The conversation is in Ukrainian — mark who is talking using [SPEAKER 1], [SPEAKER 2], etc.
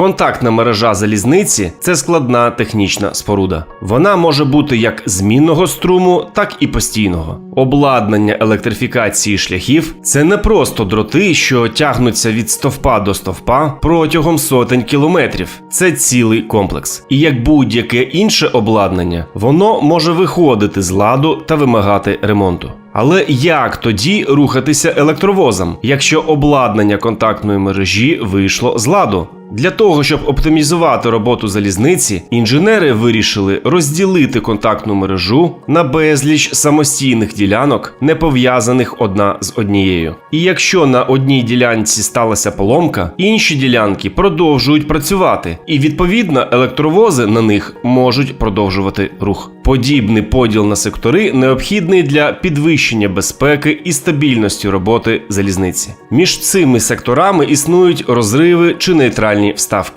[SPEAKER 1] Контактна мережа залізниці це складна технічна споруда. Вона може бути як змінного струму, так і постійного. Обладнання електрифікації шляхів це не просто дроти, що тягнуться від стовпа до стовпа протягом сотень кілометрів. Це цілий комплекс. І як будь-яке інше обладнання, воно може виходити з ладу та вимагати ремонту. Але як тоді рухатися електровозом, якщо обладнання контактної мережі вийшло з ладу? Для того, щоб оптимізувати роботу залізниці, інженери вирішили розділити контактну мережу на безліч самостійних ділянок, не пов'язаних одна з однією. І якщо на одній ділянці сталася поломка, інші ділянки продовжують працювати, і відповідно електровози на них можуть продовжувати рух. Подібний поділ на сектори необхідний для підвищення безпеки і стабільності роботи залізниці. Між цими секторами існують розриви чи нейтральні вставки.